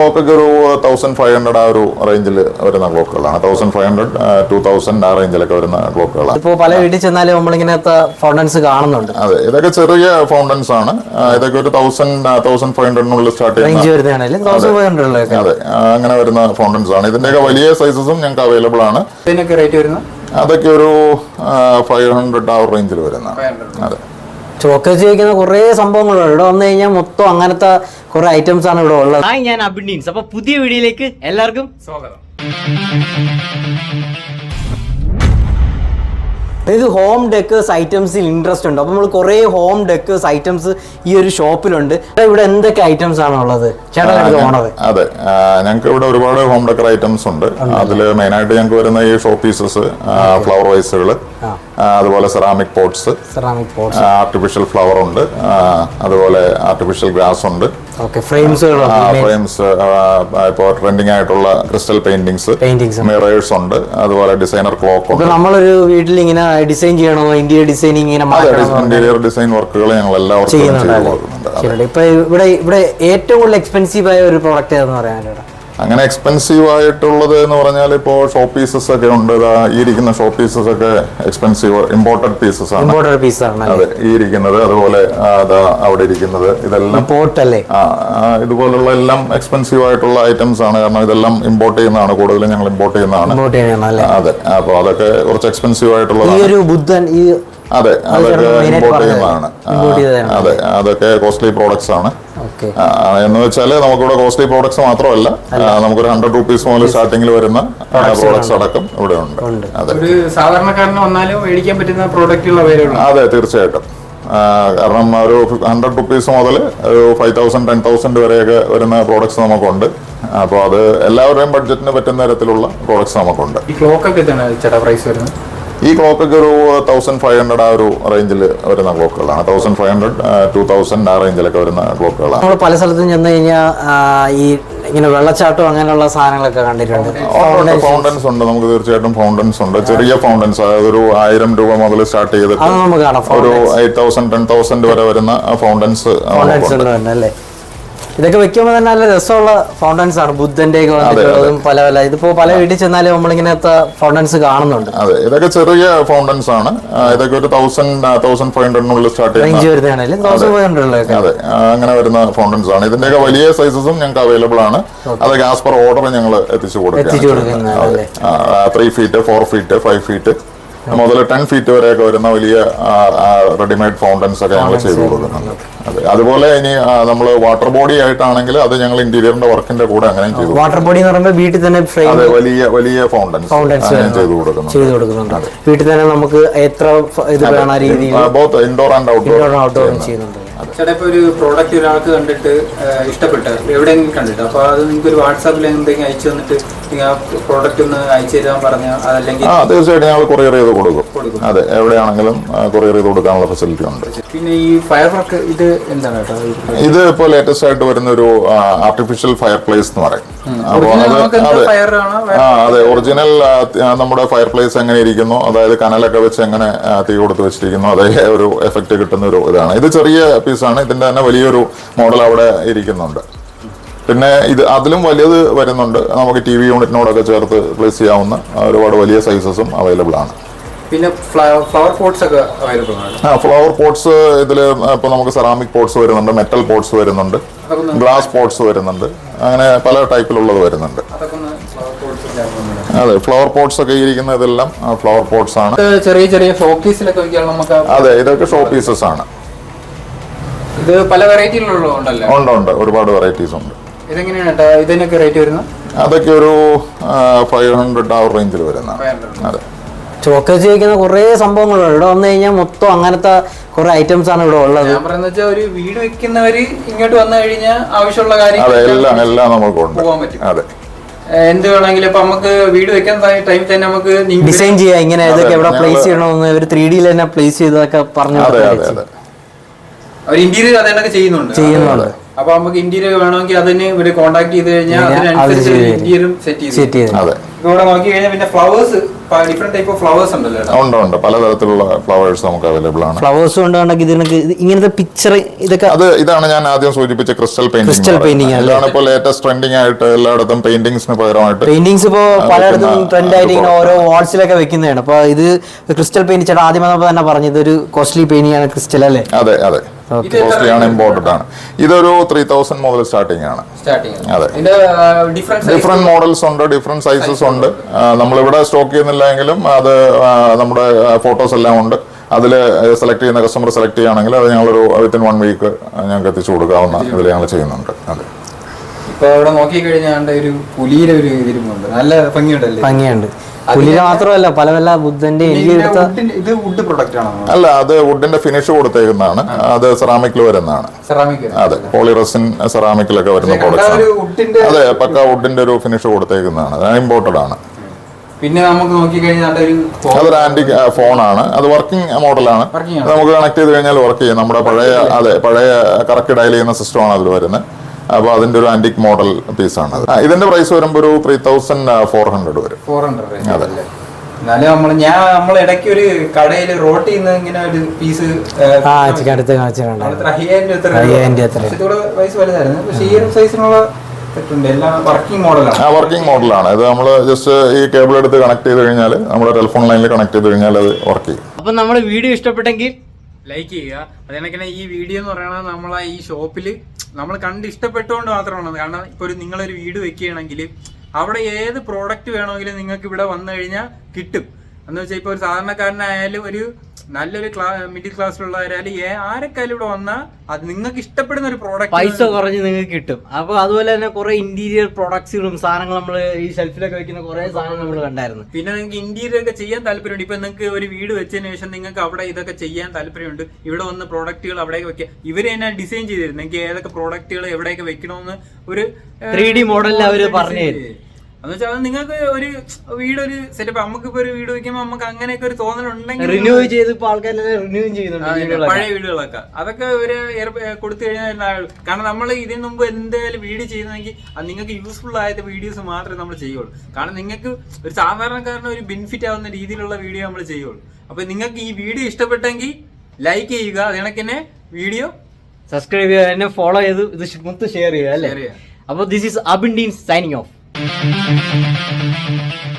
ക്ലോക്കൊക്കെ ഒരു thousand five hundred ആ ഒരു റേഞ്ചിൽ വരുന്ന ക്ലോക്കുകളാണ്. Thousand five hundred two thousand ആ റേഞ്ചിലൊക്കെ വരുന്ന ക്ലോക്കുകളാണ്. ഇപ്പോൾ പല വീട്ടിൽ ചെന്നാലും നമ്മളിങ്ങനത്തെ ഫൗണ്ടൻസ് കാണുന്നുണ്ട്. അതെ ഇതൊക്കെ ചെറിയ ഫൗണ്ടൻസ് ആണ്. ഇതൊക്കെ ഒരു തൗസൻഡ് തൗസൻഡ് ഫൈവ് ഹൺഡ്രഡിനുള്ളിൽ സ്റ്റാർട്ട് ചെയ്യുന്നത് റേഞ്ച് വരുന്നതാണെങ്കിലും തൗസൻഡ് ഫൈവ് ഹൺഡ്രഡിലൊക്കെ അതെ അങ്ങനെ വരുന്ന ഫൗണ്ടൻസ് ആണ്. ഇതിന്റെയൊക്കെ വലിയ സൈസസും ഞങ്ങൾക്ക് അവൈലബിൾ ആണ്. ഇതിനൊക്കെ റേറ്റ് വരുന്നത്? അതൊക്കെ ഒരു ഫൈവ് ഹൺഡ്രഡ് ആ റേഞ്ചിൽ വരുന്നതാണ്. അതെ. ചോക്കേസ് ചോദിക്കുന്ന കുറേ സംഭവങ്ങളുണ്ട്. ഇവിടെ വന്നു കഴിഞ്ഞാൽ മൊത്തം അങ്ങനത്തെ കുറെ ഐറ്റംസ് ആണ് ഇവിടെ ഉള്ളത്. ഹായ് ഞാൻ അബിൻസ് അപ്പൊ പുതിയ വീഡിയോയിലേക്ക് എല്ലാവർക്കും സ്വാഗതം. ഇത് ഹോം ഡെക്കേഴ്സ് ഐറ്റംസിൽ ഇൻട്രസ്റ്റ് ഉണ്ട്. അപ്പോൾ നമ്മൾ കുറേ ഹോം ഡെക്കേഴ്സ് ഐറ്റംസ് ഈ ഒരു ഷോപ്പിലുണ്ട് ഇവിടെ എന്തൊക്കെ ഐറ്റംസ് ആണ് ഉള്ളത്? ചേട്ടാ ഓണർ അതെ. ഞങ്ങൾക്ക് ഇവിടെ ഒരുപാട് ഹോം ഡെക്കർ ഐറ്റംസ് ഉണ്ട്. അതിൽ മെയിനായിട്ട് ഞങ്ങൾക്ക് വരുന്ന ഈ ഷോ പീസസ് ഫ്ലവർ വൈസുകൾ അതുപോലെ ceramic pots ceramic pots artificial flower ഉണ്ട്. അതുപോലെ ആർട്ടിഫിഷ്യൽ ഗ്രാസ് ഉണ്ട്. ഫ്രെയിംസ് ഫ്രെയിംസ് ഇപ്പോൾ ട്രെൻഡിങ് ആയിട്ടുള്ള ക്രിസ്റ്റൽ പെയിന്റിങ്സ് മിറേഴ്സ് ഉണ്ട്. അതുപോലെ ഡിസൈനർ ക്ലോക്ക് ഉണ്ട്. നമ്മളൊരു വീട്ടിൽ ഇങ്ങനെ ഡിസൈൻ ചെയ്യണോ? ഇന്റീരിയർ ഡിസൈനിങ് ഇങ്ങനെ ഇന്റീരിയർ ഡിസൈൻ വർക്കുകൾ ഞങ്ങൾ എല്ലാവർക്കും ചെയ്യുന്നുണ്ട് ഇപ്പൊ ഇവിടെ ഇവിടെ ഏറ്റവും കൂടുതൽ എക്സ്പെൻസീവ് ആയ ഒരു പ്രോഡക്റ്റ് ഏതെന്ന് പറയാൻ ചേട്ടാ അങ്ങനെ എക്സ്പെൻസീവ് ആയിട്ടുള്ളത് എന്ന് പറഞ്ഞാൽ ഇപ്പോൾ ഷോ പീസസ് ഒക്കെ ഉണ്ട്. ഈ ഇരിക്കുന്ന ഷോ പീസസ് ഒക്കെ എക്സ്പെൻസീവ് ഇമ്പോർട്ടഡ് പീസസ് ആണ്. ഇമ്പോർട്ടഡ് പീസ് ആണ് അതെ ഈ ഇരിക്കുന്നത് അതുപോലെ അതാ അവിടെ ഇരിക്കുന്നത്. ഇതെല്ലാം പോർട്ട് അല്ലേ? ആ, ഇതുപോലുള്ള എല്ലാം എക്സ്പെൻസീവ് ആയിട്ടുള്ള ഐറ്റംസ് ആണ്. കാരണം ഇതെല്ലാം ഇമ്പോർട്ട് ചെയ്യുന്നതാണ് കൂടുതലും ഞങ്ങൾ ഇമ്പോർട്ട് ചെയ്യുന്നതാണ്. അതെ. അപ്പോൾ അതൊക്കെ കുറച്ച് എക്സ്പെൻസീവ് ഈ ഒരു ബുദ്ധൻ ഈ അതെ അതൊക്കെ ഇമ്പോർട്ട് ചെയ്യുന്നതാണ്. അതെ അതൊക്കെ കോസ്റ്റ്ലി പ്രോഡക്ട്സ് ആണ്. എന്ന് വെച്ചാൽ നമുക്കിവിടെ കോസ്റ്റ്ലി പ്രോഡക്ട്സ് മാത്രമല്ല. നമുക്കൊരു ഹൺഡ്രഡ് റുപ്പീസ് മുതൽ സ്റ്റാർട്ടിംഗിൽ വരുന്ന പ്രോഡക്ട്സ് അടക്കം ഇവിടെ ഉണ്ട്. അതെ. ഒരു സാധാരണക്കാരന് വന്നാലും മേടിക്കാൻ പറ്റുന്ന പ്രോഡക്റ്റുകൾ അതെ തീർച്ചയായിട്ടും. കാരണം ഒരു ഹൺഡ്രഡ് റുപ്പീസ് മുതൽ ഒരു ഫൈവ് തൗസൻഡ് ടെൻ തൗസൻഡ് വരെയൊക്കെ വരുന്ന പ്രോഡക്ട്സ് നമുക്കുണ്ട്. അപ്പോൾ അത് എല്ലാവരുടെയും ബഡ്ജറ്റിന് പറ്റുന്ന തരത്തിലുള്ള പ്രോഡക്ട്സ് നമുക്കുണ്ട്. ഈ ക്ലോക്ക് ഒക്കെ ഇതാണ് ചേട്ടാ പ്രൈസ് വരുന്നത്? ഈ ക്ലോക്കൊക്കെ ഒരു തൗസൻഡ് ഫൈവ് ഹൺഡ്രഡ് ആ ഒരു റേഞ്ചിൽ വരുന്ന ക്ലോക്കുകളാണ് thousand five hundred two thousand ആ റേഞ്ചിലൊക്കെ വരുന്ന ക്ലോക്കുകളാണ് നമ്മൾ പല സ്ഥലത്തും ചെന്ന് കഴിഞ്ഞാൽ ഈ ഇങ്ങനെ വെള്ളച്ചാട്ടം അങ്ങനെയുള്ള സാധനങ്ങളൊക്കെ കണ്ടിട്ടുണ്ട്. ഫൗണ്ടൻസ് ഉണ്ട് നമുക്ക് തീർച്ചയായിട്ടും ഫൗണ്ടൻസ് ഉണ്ട്. ചെറിയ ഫൗണ്ടൻസ് അതായത് ഒരു ആയിരം രൂപ മുതൽ സ്റ്റാർട്ട് ചെയ്തിട്ട് ഒരു എയ്റ്റ് തൗസൻഡ് ടെൻ തൗസൻഡ് വരെ വരുന്ന ഫൗണ്ടൻസ് ഫൗണ്ടൻസ് ഉണ്ട് അല്ലേ? ഇതൊക്കെ വെക്കുമ്പോൾ തന്നെ നല്ല രസമുള്ള ഫൗണ്ടൻസ് ആണ്. ബുദ്ധന്റെ വന്നിട്ടുള്ളതും പല പല ഇതിപ്പോ പല വീട്ടിൽ ചെന്നാലും നമ്മളിങ്ങനത്തെ ഫൗണ്ടൻസ് കാണുന്നുണ്ട്. അതെ ഇതൊക്കെ ചെറിയ ഫൗണ്ടൻസ് ആണ്. ഇതൊക്കെ ഒരു തൗസൻഡ് തൗസൻഡ് ഫൈവ് ഹൺഡ്രഡിനുള്ളിൽ സ്റ്റാർട്ട് ചെയ്യുന്നത് അതെ അങ്ങനെ വരുന്ന ഫൗണ്ടൻസ് ആണ്. ഇതിന്റെയൊക്കെ വലിയ സൈസസും ഞങ്ങൾക്ക് അവൈലബിൾ ആണ്. അതൊക്കെ ആസ് പെർ ഓർഡർ ഞങ്ങൾ എത്തിച്ചു കൊടുക്കും? Three feet four feet five feet മുതൽ ടെൻ ഫീറ്റ് വരെയൊക്കെ വരുന്ന വലിയ റെഡിമെയ്ഡ് ഫൗണ്ടൻസ് ഒക്കെ ഞങ്ങൾ ചെയ്തു കൊടുക്കുന്നുണ്ട്. അതെ. അതുപോലെ ഇനി നമ്മൾ വാട്ടർ ബോഡി ആയിട്ടാണെങ്കിൽ അത് ഞങ്ങൾ ഇന്റീരിയറിന്റെ വർക്കിന്റെ കൂടെ അങ്ങനെയും ചെയ്തു വാട്ടർ ബോഡി എന്ന് പറയുമ്പോൾ വീട്ടിൽ തന്നെ അതെ വലിയ വലിയ ഫൗണ്ടൻസ് അങ്ങനെ ചെയ്തു കൊടുക്കുന്നു ചെയ്ത് കൊടുക്കുന്നുണ്ട്. വീട്ടിൽ തന്നെ നമുക്ക് എത്ര ഇത് വേണ രീതിയിൽ both indoor and outdoor outdoor ചെയ്യുന്നുണ്ട്. ചേട്ടാ ഒരു പ്രോഡക്റ്റ് ഒരാൾക്ക് കണ്ടിട്ട് ഇഷ്ടപ്പെട്ട് എവിടെയെങ്കിലും കണ്ടിട്ട് അപ്പൊ അത് നിങ്ങൾക്ക് ഒരു വാട്സാപ്പിൽ എന്തെങ്കിലും അയച്ചു തന്നിട്ട് നിങ്ങൾ ആ പ്രോഡക്റ്റ് ഒന്ന് അയച്ചു തരാൻ പറഞ്ഞാൽ അതല്ലെങ്കിൽ ആ തീർച്ചയായിട്ടും ഞങ്ങൾ കൊറിയർ ചെയ്ത് കൊടുക്കും. അതെ എവിടെയാണെങ്കിലും കൊറിയർ ചെയ്ത് കൊടുക്കാനുള്ള ഫെസിലിറ്റി ഉണ്ട്. പിന്നെ ഈ ഫയർ വർക്ക് ഇത് എന്താണ് കേട്ടോ ഇത് ഇത് ഇപ്പോൾ ലേറ്റസ്റ്റ് ആയിട്ട് വരുന്ന ഒരു ആർട്ടിഫിഷ്യൽ ഫയർ പ്ലേസ് എന്ന് പറയും. ആ അതെ. ഒറിജിനൽ നമ്മുടെ ഫയർ പ്ലേസ് എങ്ങനെ ഇരിക്കുന്നു? അതായത് കനലൊക്കെ വെച്ച് എങ്ങനെ തീ കൊടുത്ത് വെച്ചിരിക്കുന്നു? അതേ ഒരു എഫക്റ്റ് കിട്ടുന്ന ഒരു ഇതാണ്. ഇത് ചെറിയ പീസാണ് ഇതിന്റെ തന്നെ വലിയൊരു മോഡൽ അവിടെ ഇരിക്കുന്നുണ്ട്. പിന്നെ ഇത് അതിലും വലിയത് വരുന്നുണ്ട്. നമുക്ക് ടി വി യൂണിറ്റിനോടൊക്കെ ചേർത്ത് പ്ലേസ് ചെയ്യാവുന്ന ഒരുപാട് വലിയ സൈസസും അവൈലബിൾ ആണ്. പിന്നെ ഫ്ലവർ പോട്ട്സ് ഒക്കെ അവൈലബിൾ ആണ്. ആ ഫ്ലവർ പോട്ട്സ് ഇതിൽ ഇപ്പോൾ നമുക്ക് സെറാമിക് പോട്ട്സ് വരുന്നുണ്ട് മെറ്റൽ പോട്ട്സ് വരുന്നുണ്ട് ഗ്ലാസ് പോട്ട്സ് വരുന്നുണ്ട് അങ്ങനെ പല ടൈപ്പിലുള്ളത് വരുന്നുണ്ട്. അതെ ഫ്ലവർ പോട്ട്സ് ഒക്കെ ഇരിക്കുന്ന ഇതെല്ലാം ഫ്ലവർ പോട്ട്സ് ആണ്. ചെറിയ ചെറിയ ഷോ പീസിലൊക്കെ നമുക്ക് അതെ ഇതൊക്കെ ഷോ പീസസ് ആണ്. ഇത് പല വെറൈറ്റിയിലുള്ളതുണ്ടല്ലോ ഉണ്ട് ഉണ്ട് ഒരുപാട് വെറൈറ്റീസ് ഉണ്ട്. ഇതെങ്ങനെയാണ് ഇതിനൊക്കെ റേറ്റ് വരുന്നത്? അതൊക്കെ ഒരു ഫൈവ് ഹൺഡ്രഡ് ആ റേഞ്ചിൽ വരുന്നതാണ്. അതെ. ചോക്കേസ് ചോദിക്കുന്ന കുറേ സംഭവങ്ങളുണ്ട്. ഇവിടെ വന്നു കഴിഞ്ഞാൽ മൊത്തം അങ്ങനത്തെ കുറെ ഐറ്റംസ് ആണ് ഇവിടെ ഉള്ളത്. ഞാൻ പറയുന്നത് വെച്ചാൽ ഒരു വീട് വെക്കുന്നവര് ഇങ്ങോട്ട് വന്നു കഴിഞ്ഞാൽ ആവശ്യമുള്ള അതെ കാര്യങ്ങൾ എല്ലാം എല്ലാം പോകാൻ പറ്റും. അതെ. എന്ത് വേണമെങ്കിലും ഇപ്പൊ നമുക്ക് വീട് വെക്കാൻ ടൈം തന്നെ നമുക്ക് ഡിസൈൻ ചെയ്യാം ഇങ്ങനെ ഇതൊക്കെ എവിടെ ഞങ്ങൾ പ്ലേസ് ചെയ്യണമെന്ന് ഒരു ത്രീ ഡിയിൽ തന്നെ പ്ലേസ് ചെയ്തതൊക്കെ പറഞ്ഞു അതെ അതെ അതെ. അവർ ഇന്റീരിയർ അതേണ്ടൊക്കെ ചെയ്യുന്നുണ്ട്. ചെയ്യുന്നുണ്ട്. അപ്പൊ നമുക്ക് ഇന്റീരിയർ വേണമെങ്കിൽ അതിന് ഇവിടെ കോൺടാക്ട് ചെയ്ത് കഴിഞ്ഞാൽ കഴിഞ്ഞാൽ അത് അതിനനുസരിച്ച് ചെയ്ത് ഇന്റീരിയറും സെറ്റ് ചെയ്ത് സെറ്റ് ചെയ്ത് അതെ. ഇവിടെ നോക്കി കഴിഞ്ഞാൽ പിന്നെ ഫ്ലവേഴ്സ് ഉണ്ട് ഉണ്ട്. പലതരത്തിലുള്ള ഫ്ലവേഴ്സ് നമുക്ക് അവൈലബിൾ ആണ്. ഫ്ലവേഴ്സ് ഇതിനൊക്കെ ഇങ്ങനത്തെ പിക്ചർ ഇതൊക്കെ അത് ഇതാണ് ഞാൻ ആദ്യം സൂചിപ്പിച്ച ക്രിസ്റ്റൽ പെയിന്റിംഗ് Crystal ഇതാണ് ഇപ്പോൾ ലേറ്റസ്റ്റ് ട്രെൻഡിങ് ആയിട്ട് എല്ലായിടത്തും പെയിന്റിങ്സിന് പകരമായിട്ട് പെയിന്റിങ്സ് ഇപ്പോ പലയിടത്തും ട്രെൻഡ് ആയിട്ട് ഇങ്ങനെ ഓരോ വാൾസിലൊക്കെ വെക്കുന്നതാണ്. അപ്പൊ ഇത് ക്രിസ്റ്റൽ പെയിന്റ് ചേട്ടാ ആദ്യം തന്നെ പറഞ്ഞത് ഒരു കോസ്റ്റ്ലി പെയിന്റിംഗ് ആണ് ക്രിസ്റ്റൽ അല്ലേ? അതെ അതെ. കോസ്റ്റ്ലി ആണ് ഇമ്പോർട്ടഡ് ആണ്. ഇതൊരു ത്രീ തൗസൻഡ് മുതൽ സ്റ്റാർട്ടിംഗ് ആണ്. സ്റ്റാർട്ടിങ് അതെ. ഡിഫറെന്റ് മോഡൽസ് ഉണ്ട് ഡിഫറെന്റ് സൈസസ് ഉണ്ട്. നമ്മളിവിടെ സ്റ്റോക്ക് ചെയ്യുന്നില്ല എങ്കിലും അത് ആ, നമ്മുടെ ഫോട്ടോസ് എല്ലാം ഉണ്ട്. അതിൽ സെലക്ട് ചെയ്യുന്ന കസ്റ്റമർ സെലക്ട് ചെയ്യുകയാണെങ്കിൽ അത് ഞങ്ങളൊരു വിത്തിൻ വൺ വീക്ക് ഞങ്ങൾക്ക് എത്തിച്ചു കൊടുക്കാവുന്ന ഇതിൽ ഞങ്ങൾ ചെയ്യുന്നുണ്ട്. അതെ. ഇപ്പൊ ഇവിടെ നോക്കി കഴിഞ്ഞാൽ ഒരു പുലിയുടെ ഒരു ഇരുമ്പുണ്ട് നല്ല ഭംഗിയുണ്ടല്ലേ? ഭംഗിയുണ്ട്. പുലിയുടെ മാത്രമല്ല പല പല ബുദ്ധന്റെ ഇത് വുഡ് പ്രൊഡക്റ്റ് ആണോ? അല്ല അത് വുഡിന്റെ ഫിനിഷ് കൊടുത്തേക്കുന്നതാണ്. അത് സെറാമിക്കിൽ വരുന്നതാണ്. അതെ പോളിറസിൻ സെറാമിക്കിലൊക്കെ വരുന്ന പ്രോഡക്റ്റ് ആണ്. അതെ പക്ക വുഡിന്റെ ഒരു ഫിനിഷ് കൊടുത്തേക്കുന്നതാണ്. അത് ഇമ്പോർട്ടഡ് ആണ്. പിന്നെ നമുക്ക് നോക്കി കഴിഞ്ഞാൽ ഒരു അതൊരു ആന്റിക് ഫോണാണ് അത് വർക്കിംഗ് മോഡലാണ് നമുക്ക് കണക്ട് ചെയ്ത് കഴിഞ്ഞാൽ വർക്ക് ചെയ്യും. നമ്മുടെ പഴയ അതെ പഴയ കറക്റ്റ് ഡയൽ ചെയ്യുന്ന സിസ്റ്റമാണ് അതിൽ വരുന്നത്. അപ്പോൾ അതിന്റെ ഒരു ആന്റിക് മോഡൽ പീസ് ആണ് ആ, ഇതിന്റെ പ്രൈസ് വരുമ്പോൾ ഒരു ത്രീ തൗസൻഡ് ഫോർ ഹൺഡ്രഡ് വരും. ഫോർ ഹൺഡ്രഡ് എന്നാലും നമ്മൾ ഞാൻ നമ്മൾ ഇടയ്ക്ക് ഒരു കടയിൽ റോട്ടിൽ നിന്ന് ഇങ്ങനെ ഒരു പീസ് ആ ചിക്കൻ അടുത്ത് കാണിച്ചിട്ടുണ്ട് അയ്യായിരം രൂപ എത്ര അയ്യായിരം രൂപ എത്ര? ഇതൂടെ വലുതായിരുന്നു. പക്ഷേ ഈ സൈസിനുള്ള സെറ്റുണ്ട് എല്ലാം വർക്കിംഗ് മോഡലാണ് ആ വർക്കിംഗ് മോഡലാണ് ഇത് നമ്മൾ ജസ്റ്റ് ഈ കേബിൾ എടുത്ത് കണക്ട് ചെയ്ത് കഴിഞ്ഞാൽ നമ്മുടെ ടെലിഫോൺ ലൈനിൽ കണക്ട് ചെയ്ത് കഴിഞ്ഞാൽ അത് വർക്ക് ചെയ്യും. അപ്പൊ നമ്മുടെ വീഡിയോ ഇഷ്ടപ്പെട്ടെങ്കിൽ ലൈക്ക് ചെയ്യുക. അതേക്കണെ ഈ വീഡിയോ എന്ന് പറയുന്നത് നമ്മളെ ഈ ഷോപ്പിൽ നമ്മൾ കണ്ട് ഇഷ്ടപ്പെട്ടുകൊണ്ട് മാത്രമാണ്. കാരണം ഇപ്പോൾ ഒരു നിങ്ങളൊരു വീട് വെക്കുകയാണെങ്കിൽ അവിടെ ഏത് പ്രോഡക്റ്റ് വേണമെങ്കിലും നിങ്ങൾക്ക് ഇവിടെ വന്നു കഴിഞ്ഞാൽ കിട്ടും. എന്ന് വെച്ചാൽ ഇപ്പോൾ ഒരു സാധാരണക്കാരനായാലും ഒരു നല്ലൊരു മിഡിൽ ക്ലാസ്സിലുള്ളവരായാലും ആരൊക്കെയാലും ഇവിടെ വന്നാൽ അത് നിങ്ങൾക്ക് ഇഷ്ടപ്പെടുന്ന ഒരു പ്രോഡക്റ്റ് പൈസ കുറഞ്ഞ് നിങ്ങൾക്ക് കിട്ടും. അപ്പൊ അതുപോലെ തന്നെ കുറെ ഇന്റീരിയർ പ്രോഡക്ട്സുകളും സാധനങ്ങൾ നമ്മൾ ഈ ഷെൽഫിലൊക്കെ വെക്കുന്ന കുറെ സാധനങ്ങൾ നമ്മൾ കണ്ടായിരുന്നു. പിന്നെ നിങ്ങൾക്ക് ഇന്റീരിയർ ഒക്കെ ചെയ്യാൻ താല്പര്യമുണ്ട്. ഇപ്പൊ നിങ്ങൾക്ക് ഒരു വീട് വെച്ചതിന് ശേഷം നിങ്ങൾക്ക് അവിടെ ഇതൊക്കെ ചെയ്യാൻ താല്പര്യമുണ്ട്. ഇവിടെ വന്ന് പ്രോഡക്റ്റുകൾ അവിടെയൊക്കെ വെക്കുക ഇവർ തന്നെ ഡിസൈൻ ചെയ്തിരുന്നു. നിങ്ങൾക്ക് ഏതൊക്കെ പ്രോഡക്റ്റുകൾ എവിടെയൊക്കെ വെക്കണമെന്ന് ഒരു ത്രീ ഡി മോഡലിൽ അവർ പറഞ്ഞു തരും. എന്ന് വെച്ചാൽ അത് നിങ്ങൾക്ക് ഒരു വീടൊരു സെറ്റപ്പ് നമുക്കിപ്പോ ഒരു വീട് വെക്കുമ്പോൾ നമുക്ക് അങ്ങനെയൊക്കെ ഒരു തോന്നലുണ്ടെങ്കിൽ റിന്യൂ ചെയ്ത് ഇപ്പൊ ആൾക്കാരെല്ലാം റിന്യൂ ചെയ്യുന്നുണ്ട് പഴയ വീടുകളൊക്കെ. അതൊക്കെ ഒരു കൊടുത്തു കഴിഞ്ഞാൽ കാരണം നമ്മൾ ഇതിനു മുമ്പ് എന്തായാലും വീട് ചെയ്യുന്നെങ്കിൽ അത് നിങ്ങൾക്ക് യൂസ്ഫുൾ ആയത് വീഡിയോസ് മാത്രമേ നമ്മൾ ചെയ്യുള്ളൂ. കാരണം നിങ്ങൾക്ക് ഒരു സാധാരണക്കാരന് ഒരു ബെനിഫിറ്റ് ആവുന്ന രീതിയിലുള്ള വീഡിയോ നമ്മൾ ചെയ്യുള്ളൂ. അപ്പൊ നിങ്ങൾക്ക് ഈ വീഡിയോ ഇഷ്ടപ്പെട്ടെങ്കിൽ ലൈക്ക് ചെയ്യുക. അത് കണക്കിന് വീഡിയോ സബ്സ്ക്രൈബ് ചെയ്യുക എന്നെ ഫോളോ ചെയ്ത് ഇത് മൊത്തം ഷെയർ ചെയ്യുക അല്ലേ? അപ്പൊ അപ്പോൾ this is Abin Dean signing off Thank you.